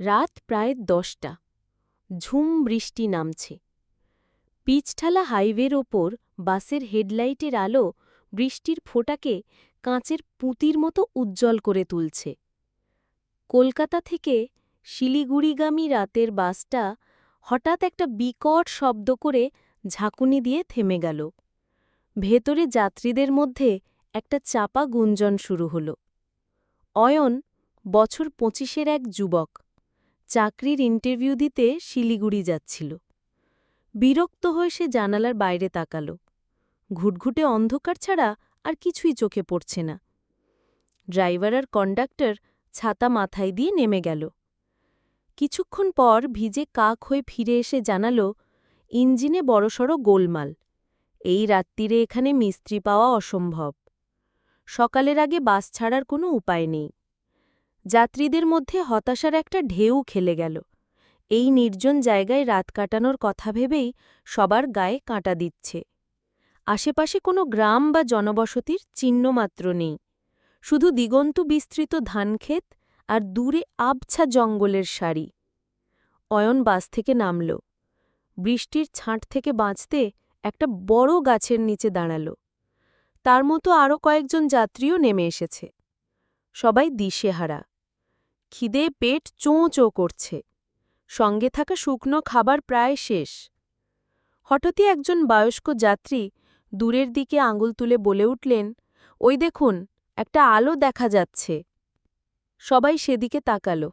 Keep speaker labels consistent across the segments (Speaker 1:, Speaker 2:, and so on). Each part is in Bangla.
Speaker 1: রাত প্রায় দশটা। ঝুম বৃষ্টি নামছে। পিচঠালা হাইওয়ের ওপর বাসের হেডলাইটের আলো বৃষ্টির ফোঁটাকে কাঁচের পুঁতির মতো উজ্জ্বল করে তুলছে। কলকাতা থেকে শিলিগুড়িগামী রাতের বাসটা হঠাৎ একটা বিকট শব্দ করে ঝাঁকুনি দিয়ে থেমে গেল। ভেতরে যাত্রীদের মধ্যে একটা চাপা গুঞ্জন শুরু হল। অয়ন, বছর পঁচিশের এক যুবক। চাকরির ইন্টারভিউ দিতে শিলিগুড়ি যাচ্ছিল। বিরক্ত হয়ে সে জানালার বাইরে তাকাল। ঘুটঘুটে অন্ধকার ছাড়া আর কিছুই চোখে পড়ছে না। ড্রাইভার আর কন্ডাক্টর ছাতা মাথায় দিয়ে নেমে গেল। কিছুক্ষণ পর ভিজে কাক হয়ে ফিরে এসে জানাল, ইঞ্জিনে বড়সড় গোলমাল। এই রাত্রিরে এখানে মিস্ত্রি পাওয়া অসম্ভব। সকালের আগে বাস ছাড়ার কোনো উপায় নেই। যাত্রীদের মধ্যে হতাশার একটা ঢেউ খেলে গেল। এই নির্জন জায়গায় রাত কাটানোর কথা ভেবেই সবার গায়ে কাঁটা দিচ্ছে। আশেপাশে কোনো গ্রাম বা জনবসতির চিহ্নমাত্র নেই। শুধু দিগন্ত বিস্তৃত ধানক্ষেত আর দূরে আবছা জঙ্গলের সারি। অয়ন বাস থেকে নামল। বৃষ্টির ছাঁট থেকে বাঁচতে একটা বড় গাছের নিচে দাঁড়াল। তার মতো আরও কয়েকজন যাত্রীও নেমে এসেছে। সবাই দিশেহারা। খিদে পেট চোঁ চোঁ করছে। সঙ্গে থাকা শুকনো খাবার প্রায় শেষ। হঠাৎই একজন বয়স্ক যাত্রী দূরের দিকে আঙুল তুলে বলে উঠলেন, ওই দেখুন, একটা আলো দেখা যাচ্ছে। সবাই সেদিকে তাকাল।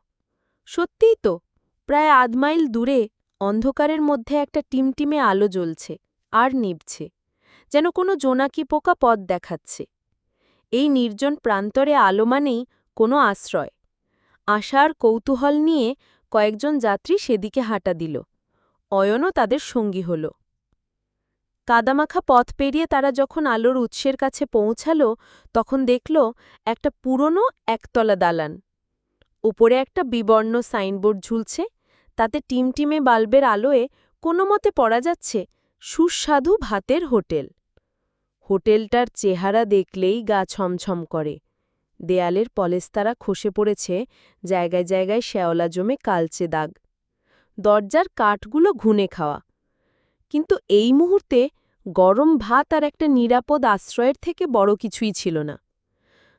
Speaker 1: সত্যিই তো, প্রায় আধ মাইল দূরে অন্ধকারের মধ্যে একটা টিমটিমে আলো জ্বলছে আর নিবছে যেন কোনো জোনাকি পোকা পথ দেখাচ্ছে। এই নির্জন প্রান্তরে আলো মানেই কোনো আশ্রয়। আশার কৌতূহল নিয়ে কয়েকজন যাত্রী সেদিকে হাঁটা দিল। অয়নও তাদের সঙ্গী হল। কাদামাখা পথ পেরিয়ে তারা যখন আলোর উৎসের কাছে পৌঁছাল, তখন দেখল একটা পুরনো একতলা দালান। উপরে একটা বিবর্ণ সাইনবোর্ড ঝুলছে। তাতে টিমটিমে বাল্বের আলোয় কোনো মতে পড়া যাচ্ছে, সুস্বাদু ভাতের হোটেল। হোটেলটার চেহারা দেখলেই গা ছমছম করে। দেয়ালের পলেস্তারা খসে পড়েছে, জায়গায় জায়গায় শ্যাওলা জমে কালচে দাগ। দরজার কাঠগুলো ঘুনে খাওয়া। কিন্তু এই মুহূর্তে গরম ভাত আর একটা নিরাপদ আশ্রয়ের থেকে বড় কিছুই ছিল না।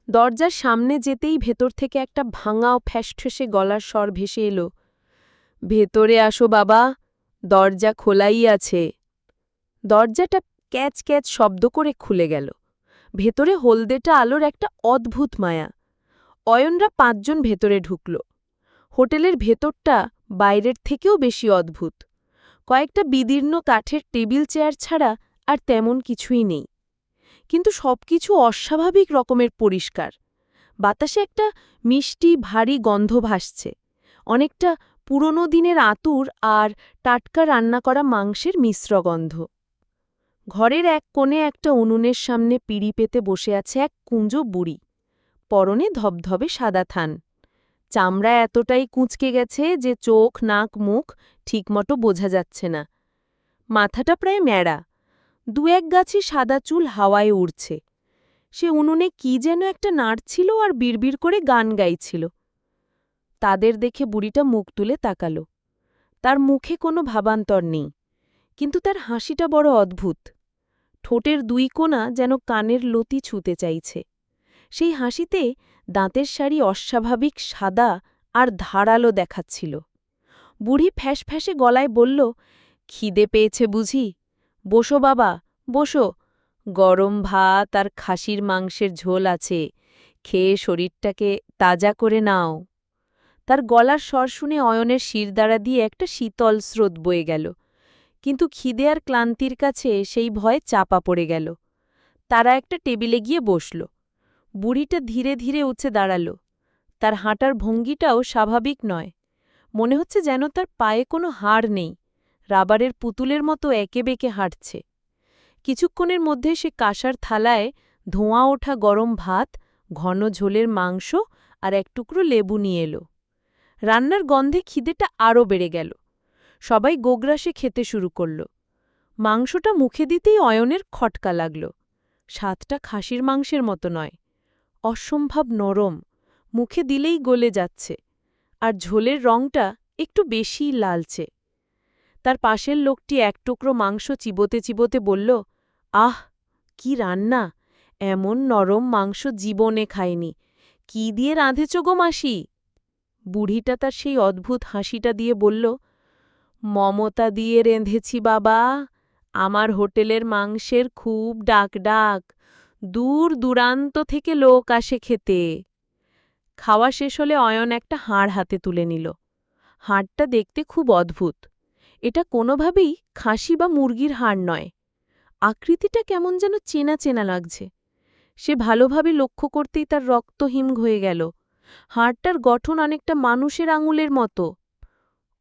Speaker 1: দরজার সামনে যেতেই ভেতর থেকে একটা ভাঙা ও ফ্যাসঠেসে গলার স্বর ভেসে এলো, ভেতরে আসো বাবা, দরজা খোলাই আছে। দরজাটা ক্যাচ ক্যাচ শব্দ করে খুলে গেল। ভেতরে হলদেটা আলোর একটা অদ্ভুত মায়া। অয়নরা পাঁচজন ভেতরে ঢুকল। হোটেলের ভেতরটা বাইরের থেকেও বেশি অদ্ভুত। কয়েকটা বিদীর্ণ কাঠের টেবিল চেয়ার ছাড়া আর তেমন কিছুই নেই। কিন্তু সবকিছু অস্বাভাবিক রকমের পরিষ্কার। বাতাসে একটা মিষ্টি, ভারী গন্ধ ভাসছে। অনেকটা পুরনো দিনের আতুর আর টাটকা রান্না করা মাংসের মিশ্র গন্ধ। ঘরের এক কোণে একটা উনুনের সামনে পিড়ি পেতে বসে আছে এক কুঞ্জ বুড়ি। পরনে ধবধবে সাদা থান। চামড়া এতটাই কুঁচকে গেছে যে চোখ, নাক, মুখ ঠিকমতো বোঝা যাচ্ছে না। মাথাটা প্রায় ম্যাড়া। দু এক গাছি সাদা চুল হাওয়ায় উড়ছে। সে উনুনে কি যেন একটা নাড়ছিল আর বিড়বিড় করে গান গাইছিল। তাদের দেখে বুড়িটা মুখ তুলে তাকাল। তার মুখে কোনো ভাবান্তর নেই। কিন্তু তার হাসিটা বড় অদ্ভুত। ঠোঁটের দুই কোণা যেন কানের লতি ছুতে চাইছে। সেই হাসিতে দাঁতের শাড়ি অস্বাভাবিক সাদা আর ধারালো দেখাচ্ছিল। বুড়ি ফ্যাস ফ্যাসে গলায় বলল, খিদে পেয়েছে বুঝি? বসো বাবা, বসো। গরম ভাত আর খাসির মাংসের ঝোল আছে। খেয়ে শরীরটাকে তাজা করে নাও। তার গলার স্বর শুনে অয়নের শিরদাঁড়া দিয়ে একটা শীতল স্রোত বয়ে গেল। কিন্তু খিদে আর ক্লান্তির কাছে সেই ভয় চাপা পড়ে গেল। তারা একটা টেবিলে গিয়ে বসল। বুড়িটা ধীরে ধীরে উঠে দাঁড়াল। তার হাঁটার ভঙ্গিটাও স্বাভাবিক নয়। মনে হচ্ছে যেন তার পায়ে কোনো হাড় নেই। রাবারের পুতুলের মতো একে বেঁকে হাঁটছে। কিছুক্ষণের মধ্যে সে কাঁসার থালায় ধোঁয়া ওঠা গরম ভাত, ঘন ঝোলের মাংস আর এক টুকরো লেবু নিয়ে এলো। রান্নার গন্ধে খিদেটা আরও বেড়ে গেল। সবাই গোগ্রাসে খেতে শুরু করল। মাংসটা মুখে দিতেই অয়নের খটকা লাগল। স্বাদটা খাসির মাংসের মতো নয়, অসম্ভব নরম, মুখে দিলেই গলে যাচ্ছে,
Speaker 2: আর ঝোলের রংটা একটু বেশিই লালচে। তার পাশের লোকটি এক টুকরো মাংস চিবোতে চিবোতে বলল, আহ, কি রান্না, এমন নরম মাংস জীবনে খায়নি কি দিয়ে রাঁধেছ গো মাসি? বুড়িটা তার সেই অদ্ভুত হাসিটা দিয়ে বলল মমতা দিয়ে রেঁধেছি বাবা। আমার হোটেলের মাংসের খুব ডাক ডাক দূর দূরান্ত থেকে লোক আসে খেতে। খাওয়া শেষ হলে অয়ন একটা হাড় হাতে তুলে নিল। হাড়টা দেখতে খুব অদ্ভুত। এটা কোনোভাবেই খাসি বা মুরগির হাড় নয়। আকৃতিটা কেমন যেন চেনা চেনা লাগছে। সে ভালোভাবে লক্ষ্য করতেই তার রক্ত হিম হয়ে গেল। হাড়টার গঠন অনেকটা মানুষের আঙুলের মতো।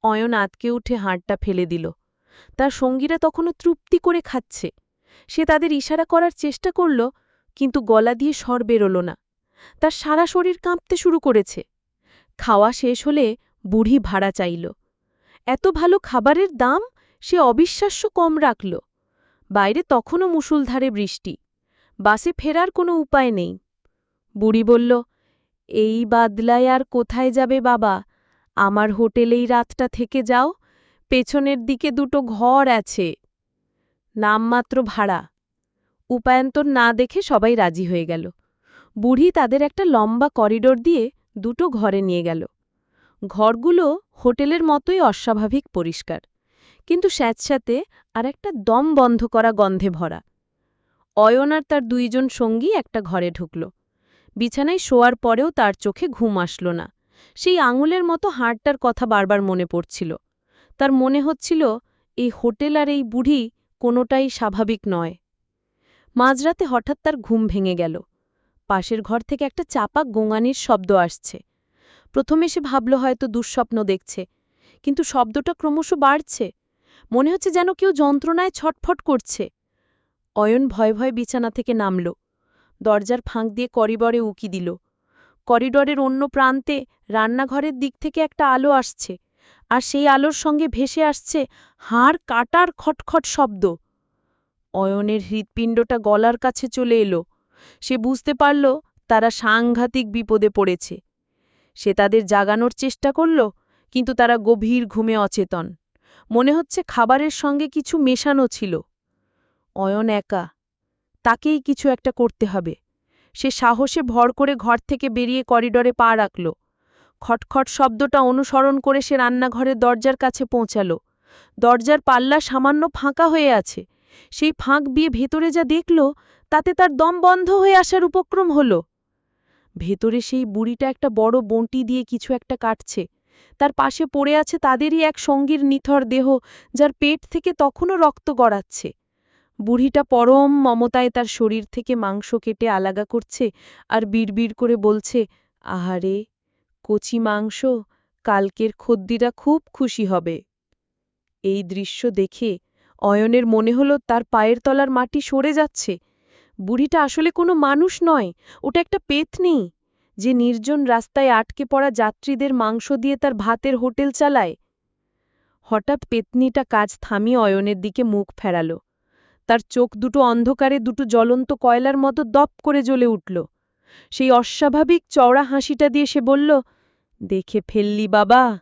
Speaker 2: অয়ন আতকে উঠে হাড়টা ফেলে দিল। তার সঙ্গীরা তখনও তৃপ্তি করে খাচ্ছে। সে তাদের ইশারা করার চেষ্টা করল, কিন্তু গলা দিয়ে স্বর বেরোল না। তার সারা শরীর কাঁপতে শুরু করেছে। খাওয়া শেষ হলে বুড়ি ভাড়া চাইল। এত ভালো খাবারের দাম সে অবিশ্বাস্য কম রাখল। বাইরে তখনও মুষলধারে বৃষ্টি। বাসে ফেরার কোনো উপায় নেই। বুড়ি বলল, এই বাদলায় আর কোথায় যাবে বাবা? আমার হোটেলেই রাতটা থেকে যাও, পেছনের দিকে দুটো ঘর আছে। নামমাত্র ভাড়া। উপায়ন্তর না দেখে সবাই রাজি হয়ে গেল। বুড়ি তাদের একটা লম্বা করিডোর দিয়ে দুটো ঘরে নিয়ে গেল। ঘরগুলো হোটেলের মতোই অস্বাভাবিক পরিষ্কার, কিন্তু স্যাঁতস্যাঁতে আর একটা দম বন্ধ করা গন্ধে ভরা। অয়ন আর তার দুইজন সঙ্গী একটা ঘরে ঢুকল। বিছানায় শোয়ার পরেও তার চোখে ঘুম আসল না। সেই আঙুলের মতো হাড়টার কথা বারবার মনে পড়ছিল। তার মনে হচ্ছিল, এই হোটেল আর এই বুড়ি কোনোটাই স্বাভাবিক নয়। মাঝরাতে হঠাৎ তার ঘুম ভেঙে গেল। পাশের ঘর থেকে একটা চাপা গোঙানির শব্দ আসছে। প্রথমে সে ভাবল হয়তো দুঃস্বপ্ন দেখছে, কিন্তু শব্দটা ক্রমশ বাড়ছে। মনে হচ্ছে যেন কেউ যন্ত্রণায় ছটফট করছে। অয়ন ভয় ভয় বিছানা থেকে নামল। দরজার ফাঁক দিয়ে করিবরে উকি দিল। করিডরের অন্য প্রান্তে রান্নাঘরের দিক থেকে একটা আলো আসছে, আর সেই আলোর সঙ্গে ভেসে আসছে হাড় কাটার খটখট শব্দ। অয়নের হৃৎপিণ্ডটা গলার কাছে চলে এলো। সে বুঝতে পারল তারা সাংঘাতিক বিপদে পড়েছে। সে তাদের জাগানোর চেষ্টা করল, কিন্তু তারা গভীর ঘুমে অচেতন। মনে হচ্ছে খাবারের সঙ্গে কিছু মেশানো ছিল। অয়ন একা, তাকেই কিছু একটা করতে হবে। সে সাহসে ভর করে ঘর থেকে বেরিয়ে করিডরে পা রাখল। খটখট শব্দটা অনুসরণ করে সে রান্নাঘরের দরজার কাছে পৌঁছাল। দরজার পাল্লা সামান্য ফাঁকা হয়ে আছে। সেই ফাঁক বিয়ে ভেতরে যা দেখল, তাতে তার দম বন্ধ হয়ে আসার উপক্রম হল। ভেতরে সেই বুড়িটা একটা বড় বঁটি দিয়ে কিছু একটা কাটছে। তার পাশে পড়ে আছে তাদেরই এক সঙ্গীর নিথর দেহ, যার পেট থেকে তখনও রক্ত গড়াচ্ছে। বুড়িটা পরম মমতায় তার শরীর থেকে মাংস কেটে আলাগা করছে আর বিড়বিড় করে বলছে, আহারে, কচি মাংস, কালকের খদ্দিরা খুব খুশি হবে। এই দৃশ্য দেখে অয়নের মনে হলো তার পায়ের তলার মাটি সরে যাচ্ছে। বুড়িটা আসলে কোনো মানুষ নয়, ওটা একটা পেতনি, যে নির্জন রাস্তায় আটকে পড়া যাত্রীদের মাংস দিয়ে তার ভাতের হোটেল চালায়। হঠাৎ পেতনিটা কাজ থামিয়ে অয়নের দিকে মুখ ফেরাল। তার চোখ দুটো অন্ধকারে দুটো জ্বলন্ত কয়লার মতো দপ করে জ্বলে উঠল। সেই অস্বাভাবিক চওড়া হাসিটা দিয়ে সে বলল, দেখে ফেললি বাবা,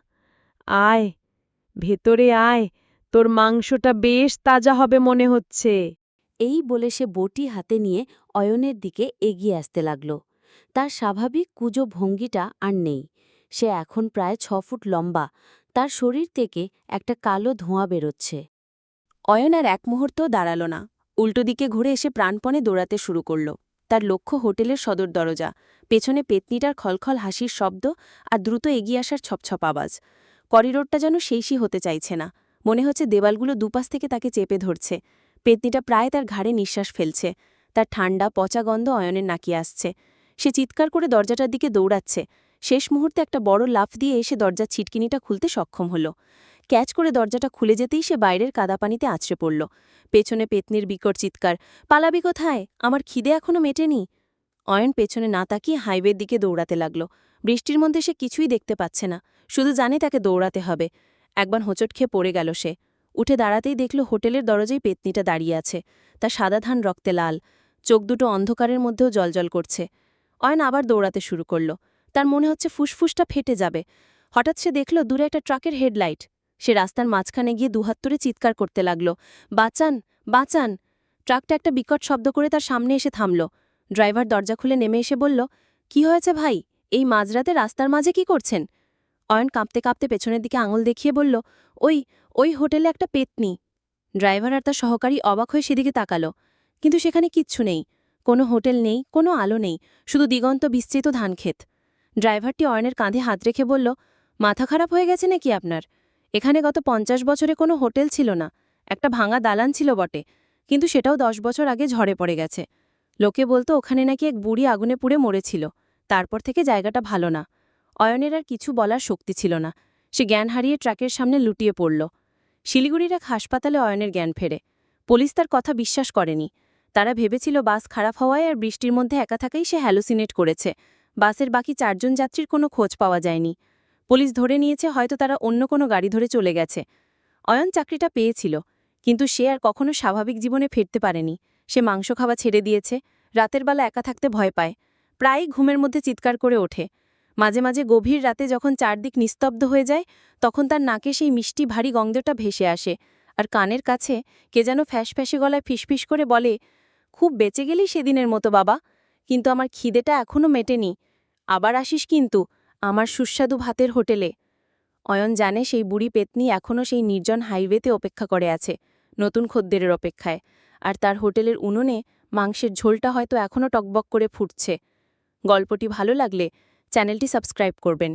Speaker 2: আয়, ভেতরে আয়, তোর মাংসটা বেশ তাজা হবে মনে হচ্ছে।
Speaker 1: এই বলে সে বটি হাতে নিয়ে অয়নের দিকে এগিয়ে আসতে লাগল। তার স্বাভাবিক কুজো ভঙ্গিটা আর নেই। সে এখন প্রায় ছ ফুট লম্বা। তার শরীর থেকে একটা কালো ধোঁয়া বেরোচ্ছে। অয়ন আর এক মুহূর্তও দাঁড়াল না। উল্টো দিকে ঘুরে এসে প্রাণপণে দৌড়াতে শুরু করল। তার লক্ষ্য হোটেলের সদর দরজা। পেছনে পেতনিটার খলখল হাসির শব্দ আর দ্রুত এগিয়ে আসার ছপছপ আওয়াজ। করিডোরটা যেন শেষই হতে চাইছে না। মনে হচ্ছে দেওয়ালগুলো দুপাশ থেকে তাকে চেপে ধরছে। পেতনিটা প্রায় তার ঘাড়ে নিঃশ্বাস ফেলছে। তার ঠান্ডা পচা গন্ধ অয়নের নাকিয়ে আসছে। সে চিৎকার করে দরজাটার দিকে দৌড়াচ্ছে। শেষ মুহূর্তে একটা বড় লাফ দিয়ে এসে দরজার ছিটকিনিটা খুলতে সক্ষম হল। ক্যাচ করে দরজাটা খুলে যেতেই সে বাইরের কাদাপানিতে আছড়ে পড়ল। পেছনে পেতনির বিকট চিৎকার, পালাবি কোথায়? আমার খিদে এখনও মেটেনি। অয়ন পেছনে না তাকিয়ে হাইওয়ের দিকে দৌড়াতে লাগল। বৃষ্টির মধ্যে সে কিছুই দেখতে পাচ্ছে না, শুধু জানে তাকে দৌড়াতে হবে। একবার হোঁচট খেয়ে পড়ে গেল সে। উঠে দাঁড়াতেই দেখল হোটেলের দরজায় পেতনিটা দাঁড়িয়ে আছে। তার সাদা ধান রক্তে লাল। চোখ দুটো অন্ধকারের মধ্যেও জলজল করছে। অয়ন আবার দৌড়াতে শুরু করল। তার মনে হচ্ছে ফুসফুসটা ফেটে যাবে। হঠাৎ সে দেখল দূরে একটা ট্রাকের হেডলাইট। সে রাস্তার মাঝখানে গিয়ে দুহাত্তরে চিৎকার করতে লাগল। বাঁচান বাঁচান। ট্রাকটা একটা বিকট শব্দ করে তার সামনে এসে থামল। ড্রাইভার দরজা খুলে নেমে এসে বলল, কি হয়েছে ভাই? এই মাঝরাতে রাস্তার মাঝে কি করছেন? অয়ন কাঁপতে কাঁপতে পেছনের দিকে আঙুল দেখিয়ে বলল, ওই ওই হোটেলে একটা পেতনি। ড্রাইভার আর তার সহকারী অবাক হয়ে সেদিকে তাকালো। কিন্তু সেখানে কিচ্ছু নেই। কোনো হোটেল নেই, কোনো আলো নেই, শুধু দিগন্ত বিস্তৃত ধানক্ষেত। ড্রাইভারটি অয়নের কাঁধে হাত রেখে বলল, মাথা খারাপ হয়ে গেছে নাকি আপনার? এখানে গত পঞ্চাশ বছরে কোনো হোটেল ছিল না। একটা ভাঙা দালান ছিল বটে, কিন্তু সেটাও দশ বছর আগে ঝড়ে পড়ে গেছে। লোকে বলতো ওখানে নাকি এক বুড়ি আগুনে পুড়ে মরেছিল। তারপর থেকে জায়গাটা ভালো না। অয়নের আর কিছু বলার শক্তি ছিল না। সে জ্ঞান হারিয়ে ট্রাকের সামনে লুটিয়ে পড়ল। শিলিগুড়ির এক হাসপাতালে অয়নের জ্ঞান ফেরে। পুলিশ তার কথা বিশ্বাস করেনি। তারা ভেবেছিল বাস খারাপ হওয়ায় আর বৃষ্টির মধ্যে একা থাকাই সে হ্যালোসিনেট করেছে। বাসের বাকি চারজন যাত্রীর কোনো খোঁজ পাওয়া যায়নি। পুলিশ ধরে নিয়েছে হয়তো তারা অন্য কোনো গাড়ি ধরে চলে গেছে। অয়ন চাকরিটা পেয়েছিল, কিন্তু সে আর কখনো স্বাভাবিক জীবনে ফিরতে পারেনি। সে মাংস খাওয়া ছেড়ে দিয়েছে, রাতের বেলা একা থাকতে ভয় পায়, প্রায়ই ঘুমের মধ্যে চিৎকার করে ওঠে। মাঝে মাঝে গভীর রাতে যখন চারদিক নিস্তব্ধ হয়ে যায়, তখন তার নাকে সেই মিষ্টি ভারী গন্ধটা ভেসে আসে আর কানের কাছে কে যেন ফ্যাঁসফ্যাঁসে গলায় ফিসফিস করে বলে, খুব বেঁচে গেলি সেদিনের মতো বাবা, কিন্তু আমার খিদেটা এখনও মেটেনি। আবার আসিস কিন্তু আমার সুস্বাদু ভাতের হোটেলে। অয়ন জানে সেই বুড়ি পেতনি এখনও সেই নির্জন হাইওয়েতে অপেক্ষা করে আছে, নতুন খদ্দেরের অপেক্ষায়। আর তার হোটেলের উনুনে মাংসের ঝোলটা হয়তো এখনও টকবক করে ফুটছে। গল্পটি ভালো লাগলে চ্যানেলটি সাবস্ক্রাইব করবেন।